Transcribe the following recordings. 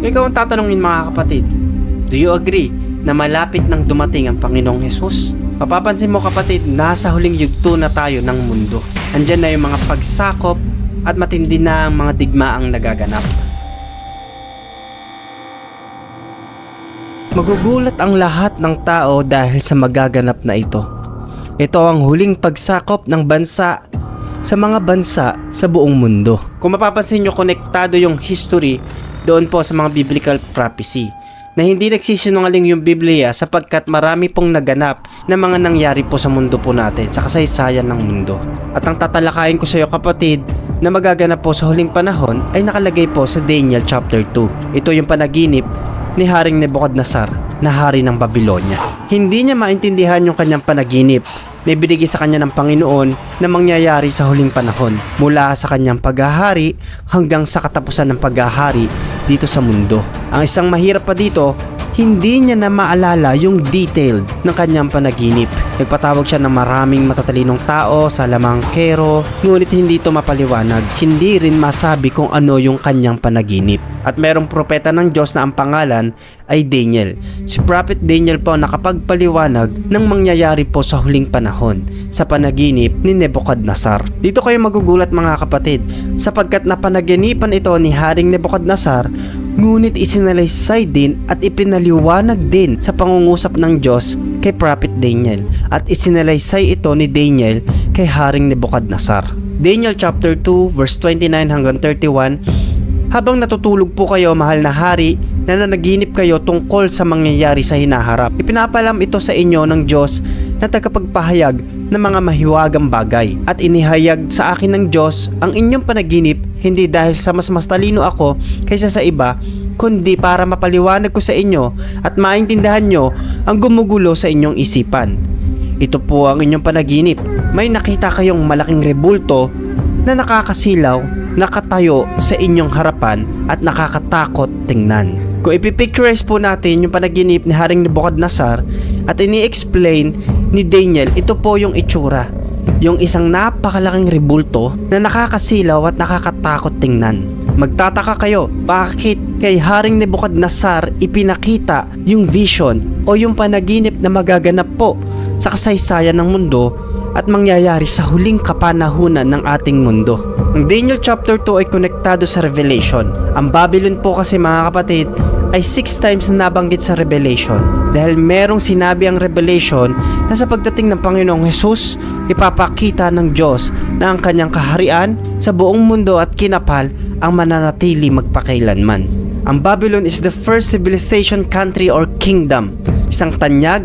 Ikaw ang tatanungin mga kapatid, do you agree na malapit nang dumating ang Panginoong Hesus? Mapapansin mo kapatid, nasa huling yugto na tayo ng mundo. Andyan na yung mga pagsakop at matindi na ang mga digmaang nagaganap. Magugulat ang lahat ng tao dahil sa magaganap na ito. Ito ang huling pagsakop ng bansa sa mga bansa sa buong mundo. Kung mapapansin nyo, konektado yung history doon po sa mga biblical prophecy na hindi nagsisinungaling yung Biblia sapagkat marami pong naganap na mga nangyari po sa mundo po natin, sa kasaysayan ng mundo. At ang tatalakayin ko sa iyo kapatid na magaganap po sa huling panahon ay nakalagay po sa Daniel chapter 2. Ito yung panaginip ni Haring Nebuchadnezzar na hari ng Babylonia. Hindi niya maintindihan yung kanyang panaginip na ibinigay sa kanya ng Panginoon na mangyayari sa huling panahon mula sa kanyang paghahari hanggang sa katapusan ng paghahari dito sa mundo. Ang isang mahirap pa dito, hindi niya na maalala yung detailed ng kanyang panaginip. Nagpatawag siya ng maraming matatalinong tao sa lamang kero, ngunit hindi ito mapaliwanag. Hindi rin masabi kung ano yung kanyang panaginip. At merong propeta ng Diyos na ang pangalan ay Daniel. Si Prophet Daniel po nakapagpaliwanag ng mangyayari po sa huling panahon sa panaginip ni Nebuchadnezzar. Dito kayo magugulat mga kapatid sapagkat napanaginipan ito ni Haring Nebuchadnezzar ngunit isinalaysay din at ipinaliwanag din sa pangungusap ng Diyos kay Prophet Daniel at isinalaysay ito ni Daniel kay Haring Nebuchadnezzar. Daniel chapter 2 verse 29 hanggang 31 habang natutulog po kayo mahal na hari na kayo tungkol sa mangyayari sa hinaharap. Ipinapalam ito sa inyo ng Diyos na tagapagpahayag ng mga mahiwagang bagay at inihayag sa akin ng Diyos ang inyong panaginip hindi dahil sa mas mas talino ako kaysa sa iba kundi para mapaliwanag ko sa inyo at maintindihan nyo ang gumugulo sa inyong isipan. Ito po ang inyong panaginip. May nakita kayong malaking rebulto na nakakasilaw, nakatayo sa inyong harapan at nakakatakot tingnan. Kung ipipicturize po natin yung panaginip ni Haring Nebuchadnezzar at ini-explain ni Daniel, ito po yung itsura. Yung isang napakalaking rebulto na nakakasilaw at nakakatakot tingnan. Magtataka kayo, bakit kay Haring Nebuchadnezzar ipinakita yung vision o yung panaginip na magaganap po sa kasaysayan ng mundo at mangyayari sa huling kapanahunan ng ating mundo. Ang Daniel chapter 2 ay konektado sa Revelation. Ang Babylon po kasi mga kapatid ay 6 times na nabanggit sa Revelation dahil merong sinabi ang Revelation na sa pagdating ng Panginoong Hesus, ipapakita ng Diyos na ang kanyang kaharian sa buong mundo at kinapal ang mananatili magpakailanman. Ang Babylon is the first civilization country or kingdom, isang tanyag,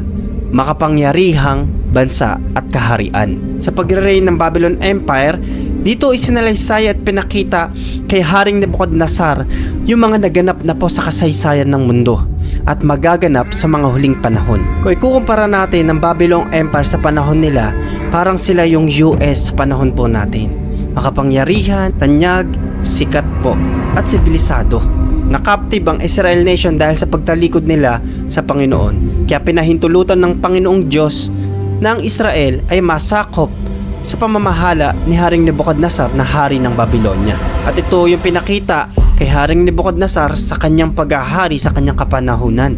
makapangyarihang bansa at kaharian. Sa pagre-reign ng Babylon Empire, dito isinalaysay at pinakita kay Haring Nebuchadnezzar yung mga naganap na po sa kasaysayan ng mundo at magaganap sa mga huling panahon. Kung ikukumpara natin ang Babylon Empire sa panahon nila, parang sila yung US sa panahon po natin. Makapangyarihan, tanyag, sikat po, at sibilisado. Nakaptib ang Israel nation dahil sa pagtalikod nila sa Panginoon. Kaya pinahintulutan ng Panginoong Diyos na ang Israel ay masakop sa pamamahala ni Haring Nebuchadnezzar na hari ng Babylonia. At ito yung pinakita kay Haring Nebuchadnezzar sa kanyang paghahari sa kanyang kapanahunan.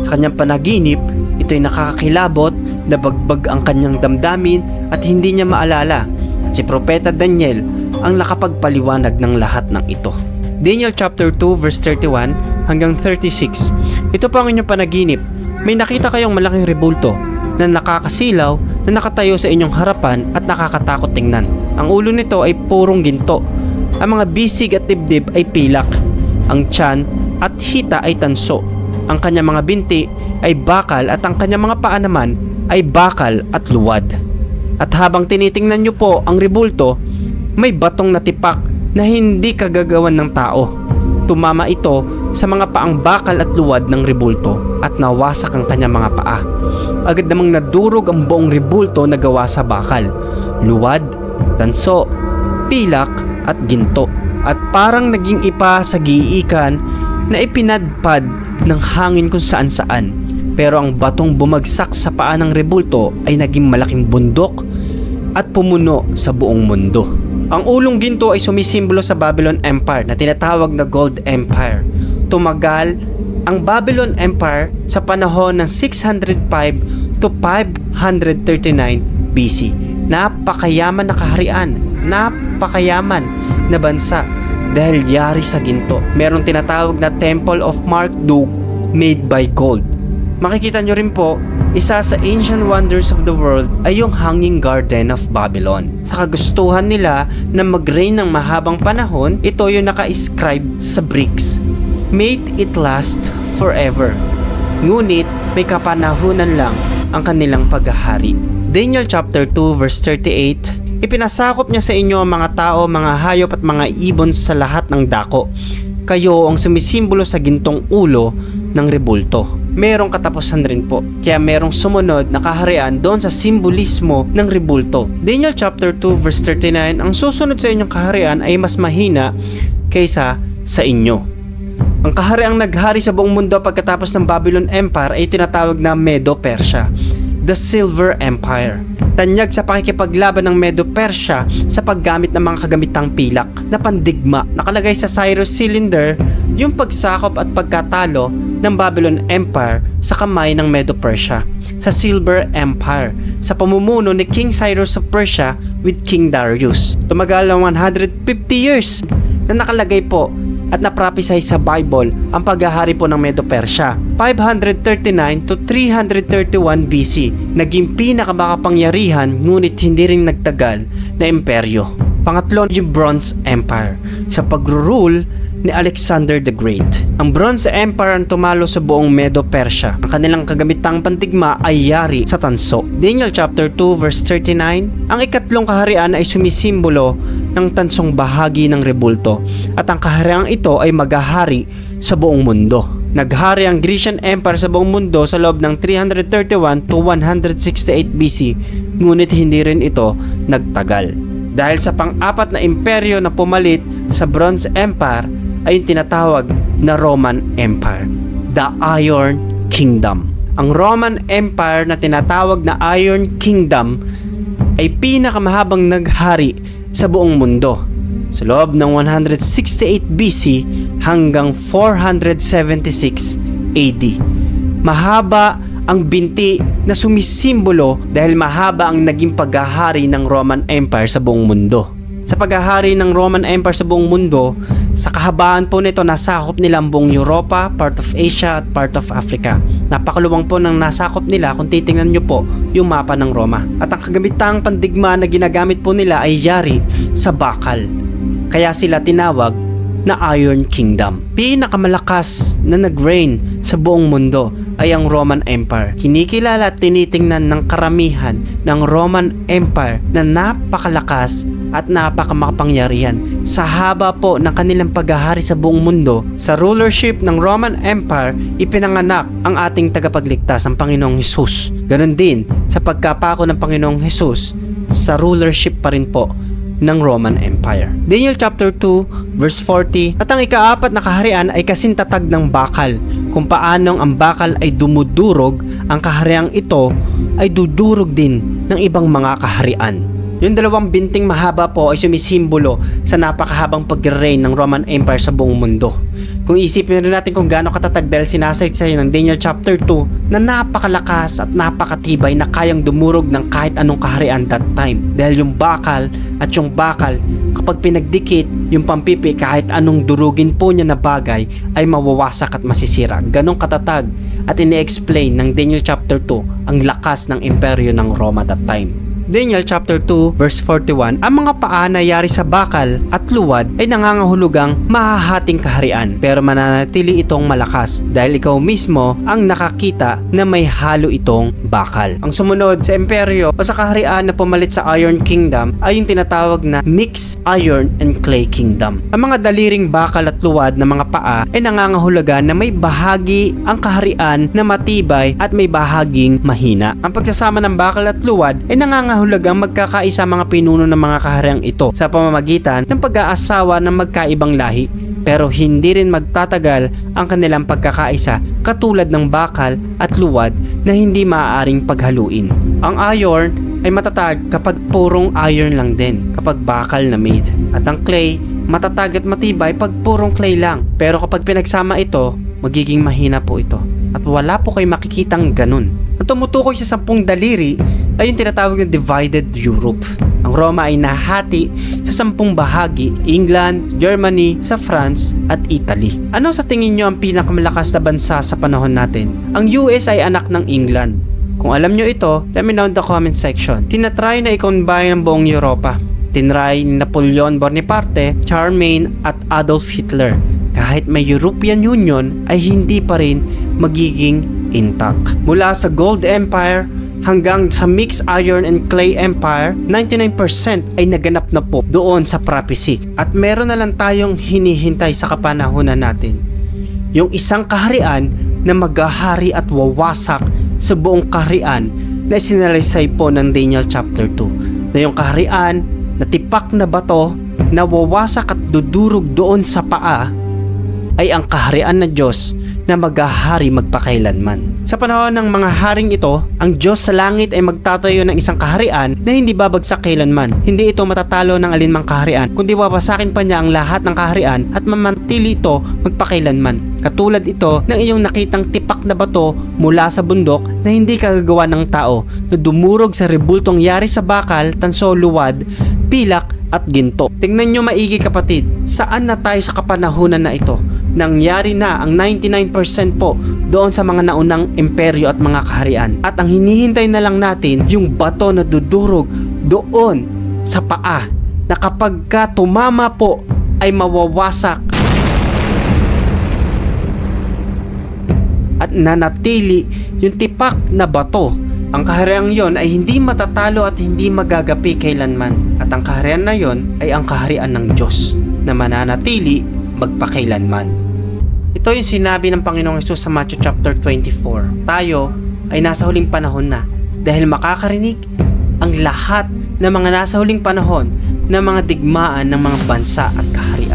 Sa kanyang panaginip, ito'y nakakakilabot, nabagbag ang kanyang damdamin at hindi niya maalala. At si Propeta Daniel ang nakapagpaliwanag ng lahat ng ito. Daniel chapter 2 verse 31 hanggang 36. Ito po ang inyong panaginip. May nakita kayong malaking rebulto na nakakasilaw na nakatayo sa inyong harapan at nakakatakot tingnan. Ang ulo nito ay purong ginto. Ang mga bisig at dibdib ay pilak. Ang tiyan at hita ay tanso. Ang kanyang mga binti ay bakal at ang kanyang mga paa naman ay bakal at luwad. At habang tinitingnan nyo po ang rebulto, may batong natipak na hindi kagagawan ng tao. Tumama ito sa mga paang bakal at luwad ng rebulto at nawasak ang kanyang mga paa. Agad namang nadurog ang buong rebulto na gawa sa bakal, luwad, tanso, pilak at ginto. At parang naging ipa sa giikan na ipinadpad ng hangin kung saan saan. Pero ang batong bumagsak sa paa ng rebulto ay naging malaking bundok at pumuno sa buong mundo. Ang ulong ginto ay sumisimbolo sa Babylon Empire na tinatawag na Gold Empire. tumagal ang Babylon Empire sa panahon ng 605 to 539 BC. Napakayaman na kaharian, napakayaman na bansa dahil yari sa ginto. Merong tinatawag na Temple of Mark II made by gold. Makikita nyo rin po, isa sa ancient wonders of the world ay yung Hanging Garden of Babylon. Sa kagustuhan nila na mag-reign ng mahabang panahon, ito yung naka-inscribe sa bricks. Made it last forever. Ngunit may kapanahunan lang ang kanilang paghahari. Daniel chapter 2 verse 38 Ipinasakop niya sa inyo ang mga tao, mga hayop at mga ibon sa lahat ng dako. Kayo ang sumisimbolo sa gintong ulo ng rebulto. Merong katapusan rin po. Kaya merong sumunod na kaharian doon sa simbolismo ng rebulto. Daniel chapter 2 verse 39, ang susunod sa inyong kaharian ay mas mahina kaysa sa inyo. Ang kahariang naghari sa buong mundo pagkatapos ng Babylon Empire ay tinatawag na Medo-Persia, the Silver Empire. Tanyag sa pakikipaglaban ng Medo-Persia sa paggamit ng mga kagamitang pilak na pandigma. Nakalagay sa Cyrus Cylinder yung pagsakop at pagkatalo ng Babylon Empire sa kamay ng Medo-Persia sa Silver Empire sa pamumuno ni King Cyrus of Persia with King Darius. Tumagal ng 150 years na nakalagay po at naprophesy sa Bible ang paghahari po ng Medo-Persia. 539 to 331 BC, naging pinakamakapangyarihan ngunit hindi rin nagtagal na imperyo. Pangatlo yung Bronze Empire sa pagro-rule ni Alexander the Great. Ang Bronze Empire ang tumalo sa buong Medo-Persia. Ang kanilang kagamitang pantigma ay yari sa tanso. Daniel chapter 2 verse 39, ang ikatlong kaharian ay sumisimbolo ng tansong bahagi ng rebulto at ang kahariang ito ay maghahari sa buong mundo. Naghari ang Grecian Empire sa buong mundo sa loob ng 331 to 168 BC, ngunit hindi rin ito nagtagal. Dahil sa pang-apat na imperyo na pumalit sa Bronze Empire ay yung tinatawag na Roman Empire, the Iron Kingdom. Ang Roman Empire na tinatawag na Iron Kingdom ay pinakamahabang naghari sa buong mundo sa loob ng 168 BC hanggang 476 AD. Mahaba ang binti na sumisimbolo dahil mahaba ang naging paghahari ng Roman Empire sa buong mundo. Sa paghahari ng Roman Empire sa buong mundo, sa kahabaan po nito nasakop nila ang buong Europa, part of Asia at part of Africa. Napakaluwang po ng nasakop nila kung titingnan nyo po yung mapa ng Roma. At ang kagamitang pandigma na ginagamit po nila ay yari sa bakal. Kaya sila tinawag na Iron Kingdom. Pinakamalakas na nag-reign sa buong mundo ay ang Roman Empire. Kinikilala at tinitingnan ng karamihan ng Roman Empire na napakalakas at napakamakapangyarihan. Sa haba po ng kanilang paghahari sa buong mundo, sa rulership ng Roman Empire, ipinanganak ang ating tagapagligtas, ang Panginoong Hesus. Ganon din sa pagkapako ng Panginoong Hesus, sa rulership pa rin po ng Roman Empire. Daniel chapter 2 verse 40 At ang ikaapat na kaharian ay kasintatag ng bakal kung paanong ang bakal ay dumudurog ang kahariang ito ay dudurog din ng ibang mga kaharian. Yung dalawang binting mahaba po ay sumisimbolo sa napakahabang pag-reign ng Roman Empire sa buong mundo. Kung isipin rin natin kung gaano katatag dahil sinasaysay ng Daniel chapter 2 na napakalakas at napakatibay na kayang dumurog ng kahit anong kaharian that time. Dahil yung bakal at yung bakal kapag pinagdikit yung pampipi kahit anong durugin po niya na bagay ay mawawasak at masisira. Ganong katatag at ini-explain ng Daniel chapter 2 ang lakas ng imperyo ng Roma that time. Daniel chapter 2 verse 41 Ang mga paa na yari sa bakal at luwad ay nangangahulugang mahahating kaharian pero mananatili itong malakas dahil ikaw mismo ang nakakita na may halo itong bakal. Ang sumunod sa imperyo o sa kaharian na pumalit sa Iron Kingdom ay yung tinatawag na Mixed Iron and Clay Kingdom. Ang mga daliring bakal at luwad na mga paa ay nangangahulugan na may bahagi ang kaharian na matibay at may bahaging mahina. Ang pagsasama ng bakal at luwad ay nangangahulugang magkakaisa mga pinuno ng mga kahariang ito sa pamamagitan ng pag-aasawa ng magkaibang lahi pero hindi rin magtatagal ang kanilang pagkakaisa katulad ng bakal at luwad na hindi maaaring paghaluin. Ang iron ay matatag kapag purong iron lang din kapag bakal na made at ang clay matatag at matibay pag purong clay lang. Pero kapag pinagsama ito, magiging mahina po ito. At wala po kayo makikitang ganun. Ang tumutukoy sa sampung daliri ay yung tinatawag na divided Europe. Ang Roma ay nahati sa sampung bahagi, England, Germany, sa France at Italy. Ano sa tingin nyo ang pinakamalakas na bansa sa panahon natin? Ang US ay anak ng England. Kung alam nyo ito, let me know in the comment section. Tinatry na i-combine ang buong Europa. Tinry ni Napoleon Bonaparte, Charlemagne at Adolf Hitler. Kahit may European Union ay hindi pa rin magiging intact. Mula sa Gold Empire hanggang sa Mixed Iron and Clay Empire, 99% ay naganap na po doon sa prophecy. At meron na lang tayong hinihintay sa kapanahunan natin. Yung isang kaharian na maghahari at wawasak sa buong kaharian na isinalaysay po ng Daniel chapter 2. Na yung kaharian na tipak na bato na wawasak at dudurog doon sa paa ay ang kaharian na Diyos na maghahari magpakailanman. Sa panahon ng mga haring ito, ang Diyos sa langit ay magtatayo ng isang kaharian na hindi babagsak kailanman. Hindi ito matatalo ng alinmang kaharian, kundi wawasakin pa niya ang lahat ng kaharian at mamantili ito magpakailanman. Katulad ito ng iyong nakitang tipak na bato mula sa bundok na hindi kagagawa ng tao na dumurog sa rebultong yari sa bakal, tanso, luwad, pilak at ginto. Tingnan nyo maigi kapatid, saan na tayo sa kapanahunan na ito? Nangyari na ang 99% po doon sa mga naunang imperyo at mga kaharian. At ang hinihintay na lang natin yung bato na dudurog doon sa paa na kapag ka tumama po ay mawawasak at nanatili yung tipak na bato. Ang kaharian yon ay hindi matatalo at hindi magagapi kailanman. At ang kaharian na yon ay ang kaharian ng Diyos na mananatili magpakailanman. Ito yung sinabi ng Panginoong Yesus sa Matthew chapter 24. Tayo ay nasa huling panahon na dahil makakarinig ang lahat ng mga nasa huling panahon ng mga digmaan ng mga bansa at kaharian.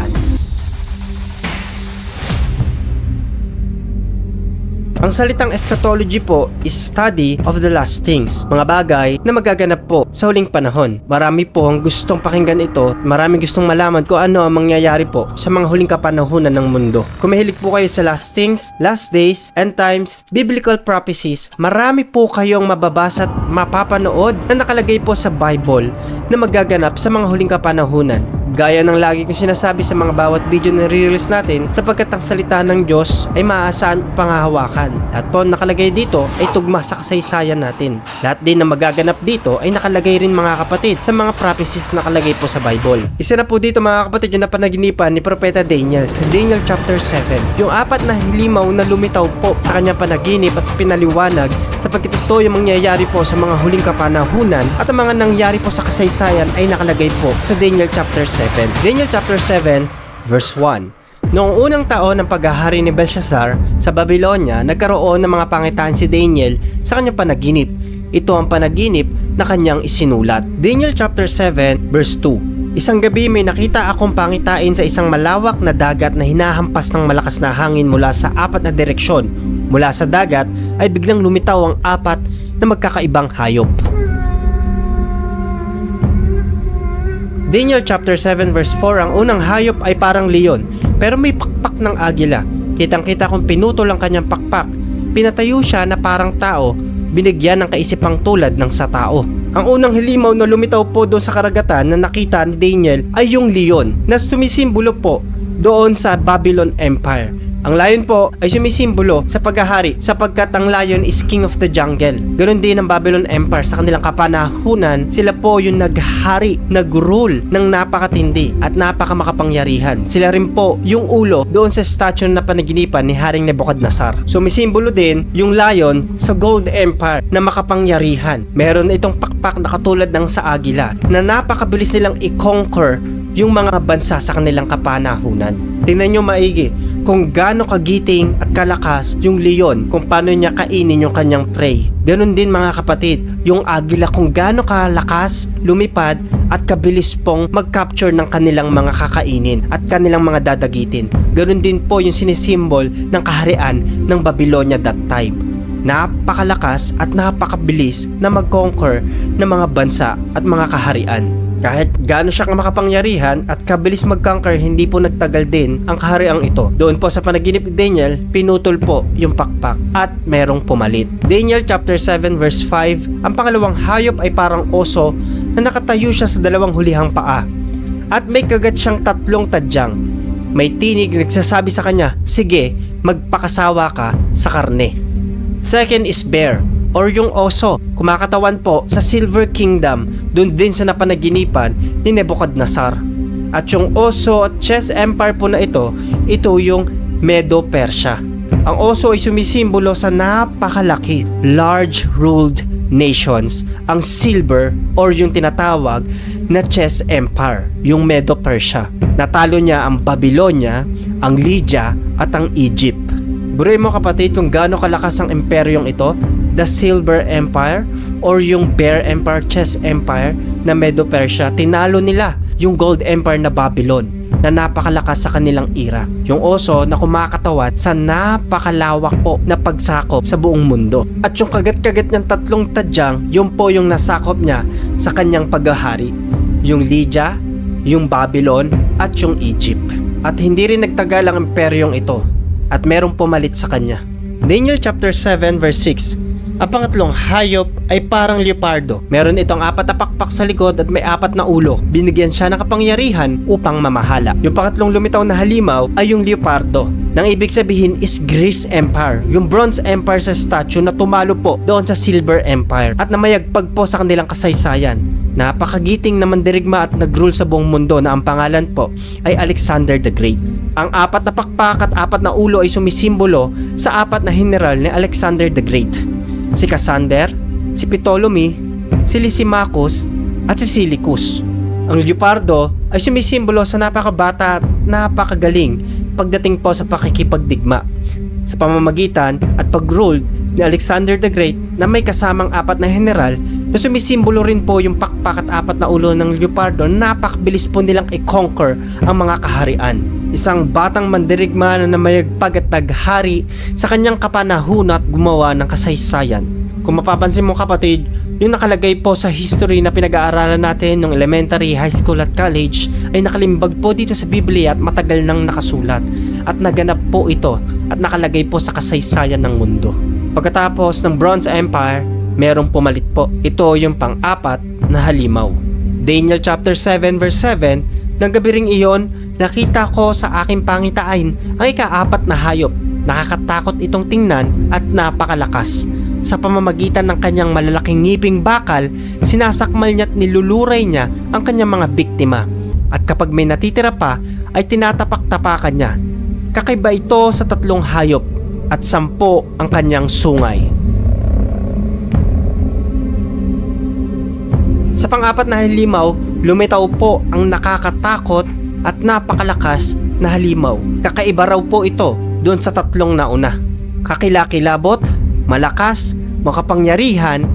Ang salitang eschatology po is study of the last things, mga bagay na magaganap po sa huling panahon. Marami po ang gustong pakinggan ito, marami gustong malaman kung ano ang mangyayari po sa mga huling kapanahunan ng mundo. Kung mahilig po kayo sa last things, last days, end times, biblical prophecies, marami po kayong mababasa at mapapanood na nakalagay po sa Bible na magaganap sa mga huling kapanahunan. Gaya ng lagi kong sinasabi sa mga bawat video na re-release natin sapagkat ang salita ng Diyos ay maaasahan panghahawakan. Lahat po nakalagay dito ay tugma sa kasaysayan natin. Lahat din na magaganap dito ay nakalagay rin mga kapatid sa mga prophecies na nakalagay po sa Bible. Isa na po dito mga kapatid yung napanaginipan ni Propeta Daniel sa Daniel chapter 7. Yung apat na hilimaw na lumitaw po sa kanyang panaginip at pinaliwanag sapagkat ito yung mangyayari po sa mga huling kapanahunan at ang mga nangyari po sa kasaysayan ay nakalagay po sa Daniel chapter 7. Daniel chapter 7 verse 1. Noong unang taon ng paghahari ni Belshazzar sa Babylonia, nagkaroon ng mga pangitain si Daniel sa kanyang panaginip. Ito ang panaginip na kanyang isinulat. Daniel chapter 7 verse 2. Isang gabi may nakita akong pangitain sa isang malawak na dagat na hinahampas ng malakas na hangin mula sa apat na direksyon. Mula sa dagat ay biglang lumitaw ang apat na magkakaibang hayop. Daniel chapter 7 verse 4 ang unang hayop ay parang leon pero may pakpak ng agila. Kitang-kita kung pinutol ang kanyang pakpak. Pinatayo siya na parang tao, binigyan ng kaisipang tulad ng sa tao. Ang unang hilimaw na lumitaw po doon sa karagatan na nakita ni Daniel ay yung leon na sumisimbolo po doon sa Babylon Empire. Ang lion po ay sumisimbolo sa paghahari sapagkat ang lion is king of the jungle. Ganon din ang Babylon Empire sa kanilang kapanahunan, sila po yung naghari, nagrule ng napakatindi at napakamakapangyarihan. Sila rin po yung ulo doon sa statue na panaginipan ni Haring Nebuchadnezzar. Sumisimbolo din yung lion sa Gold Empire na makapangyarihan. Meron itong pakpak na katulad ng sa agila na napakabilis nilang i-conquer yung mga bansa sa kanilang kapanahunan. Tingnan nyo maigi kung gaano kagiting at kalakas yung leon kung paano niya kainin yung kanyang prey. Ganon din mga kapatid, yung agila kung gaano kalakas, lumipad at kabilis pong mag-capture ng kanilang mga kakainin at kanilang mga dadagitin. Ganon din po yung sinisimbol ng kaharian ng Babylonia that time napakalakas at napakabilis na mag-conquer ng mga bansa at mga kaharian. Kahit gaano siya makapangyarihan at kabilis mag-conquer, hindi po nagtagal din ang kahariang ito. Doon po sa panaginip ni Daniel, pinutol po yung pakpak at merong pumalit. Daniel chapter 7 verse 5, ang pangalawang hayop ay parang oso na nakatayo siya sa dalawang hulihang paa. At may kagat siyang tatlong tadyang. May tinig na nagsasabi sa kanya, sige, magpakasawa ka sa karne. Second is bear or yung oso. Kumakatawan po sa Silver Kingdom, dun din sa napanaginipan ni Nebuchadnezzar. At yung oso at chess empire po na ito, ito yung Medo-Persia. Ang oso ay sumisimbolo sa napakalaki, large ruled nations, ang silver or yung tinatawag na chess empire, yung Medo-Persia. Natalo niya ang Babylonia, ang Lydia at ang Egypt. Buray mo kapatid kung gaano kalakas ang imperyong ito, the Silver Empire or yung Bear Empire, Chess Empire na Medo-Persia, tinalo nila yung Gold Empire na Babylon na napakalakas sa kanilang era. Yung oso na kumakatawan sa napakalawak po na pagsakop sa buong mundo. At yung kagat-kagat niyang tatlong tadyang, yun po yung nasakop niya sa kanyang paghahari. Yung Lydia, yung Babylon, at yung Egypt. At hindi rin nagtagal ang imperyong ito at merong pumalit sa kanya. Daniel chapter 7 verse 6 ang pangatlong hayop ay parang leopardo. Meron itong apat na pakpak sa likod at may apat na ulo. Binigyan siya ng kapangyarihan upang mamahala. Yung pangatlong lumitaw na halimaw ay yung leopardo. Nang ibig sabihin is Greece Empire. Yung Bronze Empire sa statue na tumalo po doon sa Silver Empire at namayagpag po sa kanilang kasaysayan. Napakagiting na mandirigma at nagrule sa buong mundo na ang pangalan po ay Alexander the Great. Ang apat na pakpak at apat na ulo ay sumisimbolo sa apat na general ni Alexander the Great si Cassander, si Ptolemy, si Lysimachus, at si Silicus. Ang leopardo ay sumisimbolo sa napakabata at napakagaling pagdating po sa pakikipagdigma sa pamamagitan at pag-rule ni Alexander the Great na may kasamang apat na general na sumisimbolo rin po yung pakpak at apat na ulo ng leopardo na napakabilis po nilang i-conquer ang mga kaharian. Isang batang mandirigma na namayagpag at naghari sa kanyang kapanahon at gumawa ng kasaysayan. Kung mapapansin mo kapatid, yung nakalagay po sa history na pinag-aaralan natin ng elementary, high school at college ay nakalimbag po dito sa Biblia at matagal nang nakasulat at naganap po ito at nakalagay po sa kasaysayan ng mundo. Pagkatapos ng Bronze Empire, merong pumalit po. Ito yung pang-apat na halimaw. Daniel chapter 7 verse 7 Nang gabi ring iyon, nakita ko sa aking pangitain ang ikaapat na hayop. Nakakatakot itong tingnan at napakalakas. Sa pamamagitan ng kanyang malalaking ngiping bakal, sinasakmal niya at niluluray niya ang kanyang mga biktima. At kapag may natitira pa, ay tinatapak-tapakan niya. Kakaiba ito sa tatlong hayop at sampo ang kanyang sungay. Sa pang-apat na halimaw, lumitaw po ang nakakatakot at napakalakas na halimaw. Kakaiba raw po ito doon sa tatlong nauna. Kakilakilabot, malakas, makapangyarihan,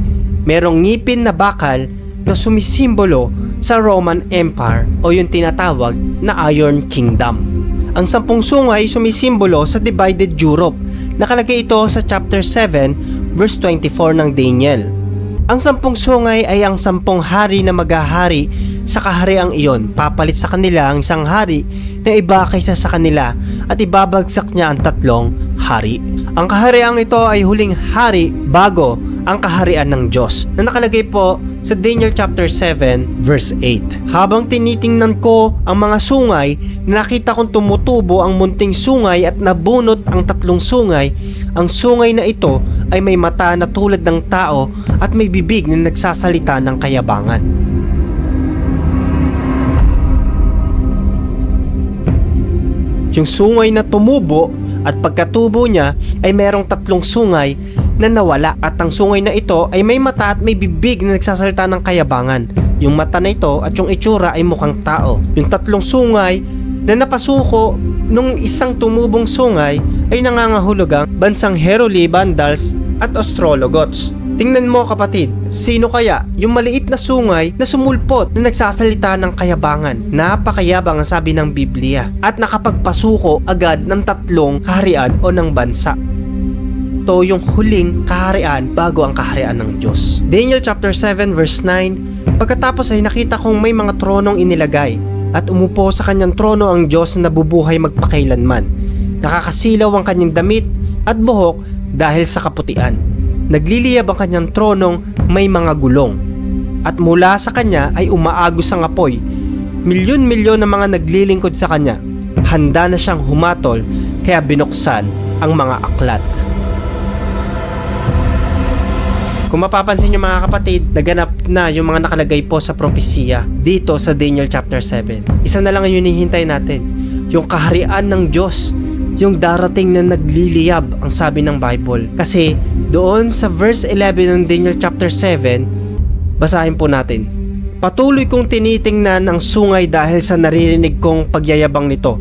merong ngipin na bakal na sumisimbolo sa Roman Empire o yung tinatawag na Iron Kingdom. Ang sampung sungay sumisimbolo sa divided Europe. Nakalagay ito sa chapter 7 verse 24 ng Daniel. Ang sampung sungay ay ang sampung hari na maghahari sa kahariang iyon. Papalit sa kanila ang isang hari na iba kaysa sa kanila at ibabagsak niya ang tatlong hari. Ang kahariang ito ay huling hari bago ang kaharian ng Diyos na nakalagay po sa Daniel chapter 7 verse 8. Habang tinitingnan ko ang mga sungay, nakita kong tumutubo ang munting sungay at nabunot ang tatlong sungay. Ang sungay na ito ay may mata na tulad ng tao at may bibig na nagsasalita ng kayabangan. Yung sungay na tumubo at pagkatubo niya ay merong tatlong sungay na nawala at ang sungay na ito ay may mata at may bibig na nagsasalita ng kayabangan. Yung mata na ito at yung itsura ay mukhang tao. Yung tatlong sungay na napasuko nung isang tumubong sungay ay nangangahulugang bansang Heruli, Vandals at Ostrologots. Tingnan mo kapatid, sino kaya yung maliit na sungay na sumulpot na nagsasalita ng kayabangan? Napakayabang ang sabi ng Biblia at nakapagpasuko agad ng tatlong kaharian o ng bansa. Ito yung huling kaharian bago ang kaharian ng Diyos. Daniel chapter 7 verse 9 Pagkatapos ay nakita kong may mga tronong inilagay at umupo sa kanyang trono ang Diyos na nabubuhay magpakailanman. Nakakasilaw ang kanyang damit at buhok dahil sa kaputian. Nagliliyab ang kanyang tronong may mga gulong. At mula sa kanya ay umaagos ang apoy. Milyon-milyon na mga naglilingkod sa kanya. Handa na siyang humatol kaya binuksan ang mga aklat. Kung mapapansin nyo mga kapatid, naganap na yung mga nakalagay po sa propesiya dito sa Daniel chapter 7. Isa na lang ang hinihintay natin. Yung kaharian ng Diyos. Yung darating na nagliliyab ang sabi ng Bible. Kasi doon sa verse 11 ng Daniel chapter 7, basahin po natin. Patuloy kong tinitingnan ang sungay dahil sa naririnig kong pagyayabang nito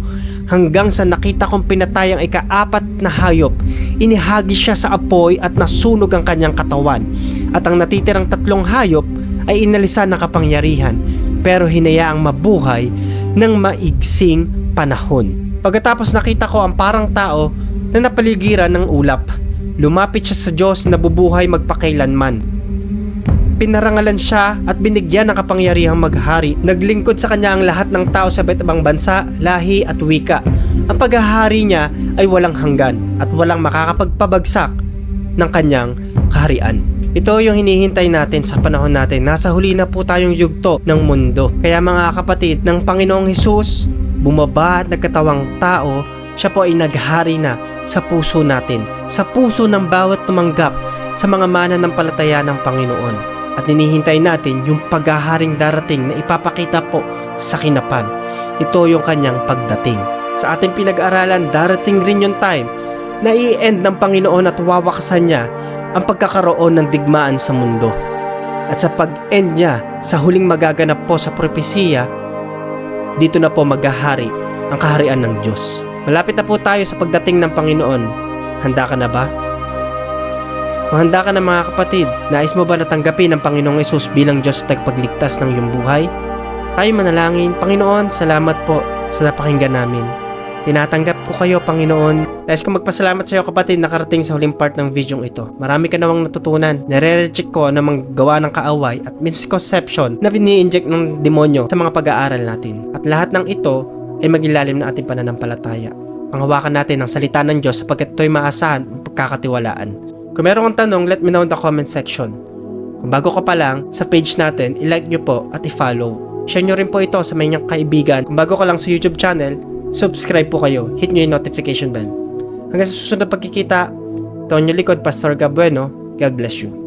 hanggang sa nakita kong pinatay ang ikaapat na hayop. Inihagi siya sa apoy at nasunog ang kanyang katawan. At ang natitirang tatlong hayop ay inalisan ng kapangyarihan pero hinayaang mabuhay ng maigsing panahon. Pagkatapos nakita ko ang parang tao na napaligiran ng ulap. Lumapit siya sa Diyos na bubuhay magpakailanman pinarangalan siya at binigyan ng kapangyarihang maghari. Naglingkod sa kanya ang lahat ng tao sa iba't ibang bansa, lahi at wika. Ang paghahari niya ay walang hanggan at walang makakapagpabagsak ng kanyang kaharian. Ito yung hinihintay natin sa panahon natin. Nasa huli na po tayong yugto ng mundo. Kaya mga kapatid ng Panginoong Hesus, bumaba at nagkatawang tao, siya po ay naghari na sa puso natin, sa puso ng bawat tumanggap sa mga mananampalataya ng Panginoon at hinihintay natin yung paghaharing darating na ipapakita po sa kinapan. Ito yung kanyang pagdating. Sa ating pinag-aralan, darating rin yung time na i-end ng Panginoon at wawakasan niya ang pagkakaroon ng digmaan sa mundo. At sa pag-end niya sa huling magaganap po sa propesiya, dito na po maghahari ang kaharian ng Diyos. Malapit na po tayo sa pagdating ng Panginoon. Handa ka na ba? Kung handa ka na mga kapatid, nais mo ba natanggapin ang Panginoong Yesus bilang Diyos at pagligtas ng iyong buhay? Tayo manalangin, Panginoon, salamat po sa napakinggan namin. Tinatanggap ko kayo, Panginoon. Nais ko magpasalamat sa iyo kapatid nakarating sa huling part ng video ito. Marami ka nawang natutunan. Nare-reject ko na gawa ng kaaway at misconception na bini-inject ng demonyo sa mga pag-aaral natin. At lahat ng ito ay magilalim na ating pananampalataya. Panghawakan natin ang salita ng Diyos sapagkat ito'y maasahan at pagkakatiwalaan. Kung meron kang tanong, let me know in the comment section. Kung bago ka pa lang sa page natin, i-like nyo po at i-follow. Share nyo rin po ito sa mga kaibigan. Kung bago ka lang sa YouTube channel, subscribe po kayo. Hit nyo yung notification bell. Hanggang sa susunod na pagkikita, inyong likod, Pastor Gabueno. God bless you.